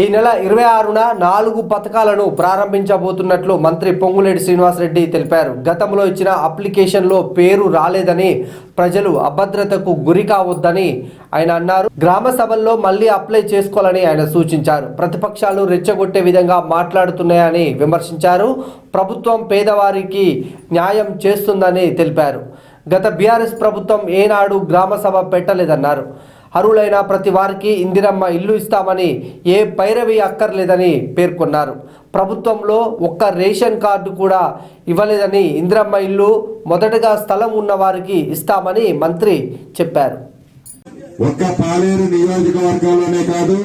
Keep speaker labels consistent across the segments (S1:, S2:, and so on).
S1: ఈ నెల ఇరవై ఆరున నాలుగు పథకాలను ప్రారంభించబోతున్నట్లు మంత్రి పొంగులేటి శ్రీనివాసరెడ్డి తెలిపారు. గతంలో ఇచ్చిన అప్లికేషన్లో పేరు రాలేదని ప్రజలు అభద్రతకు గురి కావద్దని ఆయన అన్నారు. గ్రామ సభల్లో మళ్ళీ అప్లై చేసుకోవాలని ఆయన సూచించారు. ప్రతిపక్షాలు రెచ్చగొట్టే విధంగా మాట్లాడుతున్నాయని విమర్శించారు. ప్రభుత్వం పేదవారికి న్యాయం చేస్తుందని తెలిపారు. గత బీఆర్ఎస్ ప్రభుత్వం ఏనాడు గ్రామ సభ పెట్టలేదన్నారు. అర్హులైన ప్రతి వారికి ఇందిరమ్మ ఇల్లు ఇస్తామని ఏ పైరవి అక్కర్లేదని పేర్కొన్నారు. ప్రభుత్వంలో ఒక్క రేషన్ కార్డు కూడా ఇవ్వలేదని ఇందిరమ్మ ఇల్లు మొదటగా స్థలం ఉన్న వారికి ఇస్తామని మంత్రి చెప్పారు.
S2: ఒక్క పాలేరు నియోజకవర్గంలోనే కాదు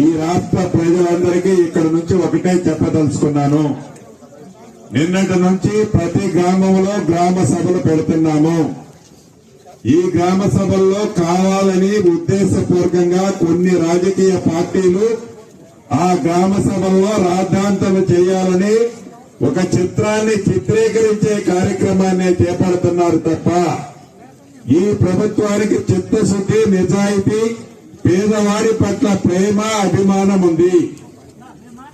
S2: ఈ రాష్ట్ర ప్రజలందరికీ ఇక్కడ నుంచి ఒకటే చెప్పదలుచుకున్నాను. నిన్నటి నుంచి ప్రతి గ్రామంలో గ్రామ సభలు పెడుతున్నాము. ఈ గ్రామ సభల్లో కావాలని ఉద్దేశపూర్వకంగా కొన్ని రాజకీయ పార్టీలు ఆ గ్రామ సభల్లో రాద్ధాంతం చేయాలని ఒక చిత్రాన్ని చిత్రీకరించే కార్యక్రమాన్ని చేపడుతున్నారు తప్ప ఈ ప్రభుత్వానికి చిత్తశుద్ధి నిజాయితీ పేదవారి పట్ల ప్రేమ అభిమానం ఉంది.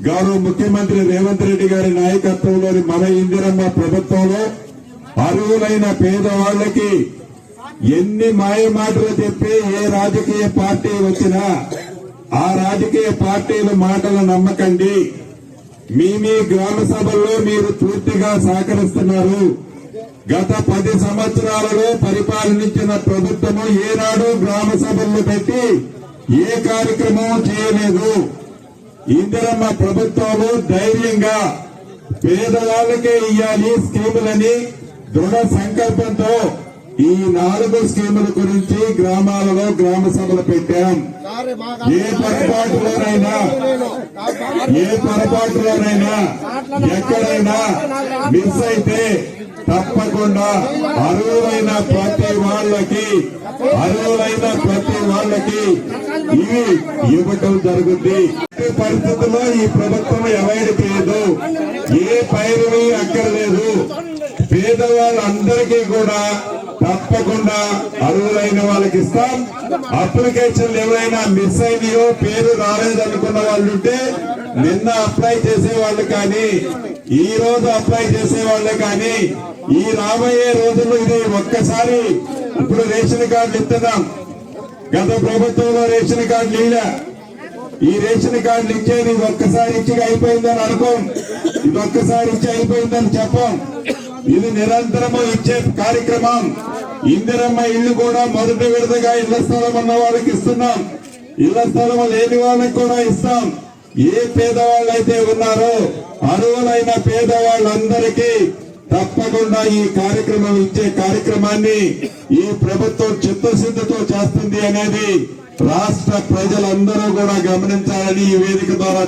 S2: గౌరవ ముఖ్యమంత్రి రేవంత్ రెడ్డి గారి నాయకత్వంలోని మన ఇందిరమ్మ ప్రభుత్వంలో అర్హులైన పేదవాళ్ళకి ఎన్ని మాయ మాటలు చెప్పి ఏ రాజకీయ పార్టీ వచ్చినా ఆ రాజకీయ పార్టీల మాటలు నమ్మకండి. మీ మీ గ్రామ సభల్లో మీరు పూర్తిగా సహకరిస్తున్నారు. గత పది సంవత్సరాలలో పరిపాలించిన ప్రభుత్వము ఏనాడు గ్రామ సభలు పెట్టి ఏ కార్యక్రమం చేయలేదు. ఇందిరమ్మ ప్రభుత్వాలు ధైర్యంగా పేదవాళ్ళకే ఇవ్వాలి స్కీములని దృఢ సంకల్పంతో ఈ నాలుగు స్కీముల గురించి గ్రామాలలో గ్రామ సభలు పెట్టాం. ఏ పొరపాటులోనైనా ఏ పొరపాటులోనైనా ఎక్కడైనా మిస్ అయితే తప్పకుండా అర్హులైన ప్రతి వాళ్ళకి అర్హులైన ప్రతి వాళ్ళకి ఇవి ఇవ్వటం జరుగుద్ది. పరిస్థితుల్లో ఈ ప్రభుత్వం అవాయిడ్ చేయదు ఏ పైరువి అక్కర్లేదు. పేదవాళ్ళందరికీ కూడా తప్పకుండా అర్హులైన వాళ్ళకి ఇస్తాం. అప్లికేషన్లు ఎవరైనా మిస్ అయినాయో పేరు రాలేదనుకున్న వాళ్ళు ఉంటే నిన్న అప్లై చేసే వాళ్ళు కానీ ఈ రోజు అప్లై చేసే వాళ్ళు కానీ ఈ రాబోయే రోజుల్లో ఇది ఒక్కసారి ఇప్పుడు రేషన్ కార్డులు ఇస్తున్నాం. గత ప్రభుత్వంలో రేషన్ కార్డులు ఇలా ఈ రేషన్ కార్డులు ఇచ్చేది ఒక్కసారి ఇచ్చి అయిపోయిందని అనుకోం. ఇది ఒక్కసారి ఇచ్చి అయిపోయిందని చెప్పం. ఇది నిరంతరము ఇచ్చే కార్యక్రమం. ఇందిరమ్మ ఇల్లు కూడా మొదటి విడతగా ఇళ్ళ స్థలం ఉన్న వాళ్ళకి ఇస్తున్నాం. ఇళ్ళ స్థలం లేని వాళ్ళకి కూడా ఇస్తాం. ఏ పేదవాళ్ళు అయితే ఉన్నారో అరువులైన పేదవాళ్ళందరికీ తప్పకుండా ఈ కార్యక్రమం ఇచ్చే కార్యక్రమాన్ని ఈ ప్రభుత్వం చిత్తశుద్ధితో చేస్తుంది అనేది రాష్ట్ర ప్రజలందరూ కూడా గమనించాలని ఈ వేదిక ద్వారా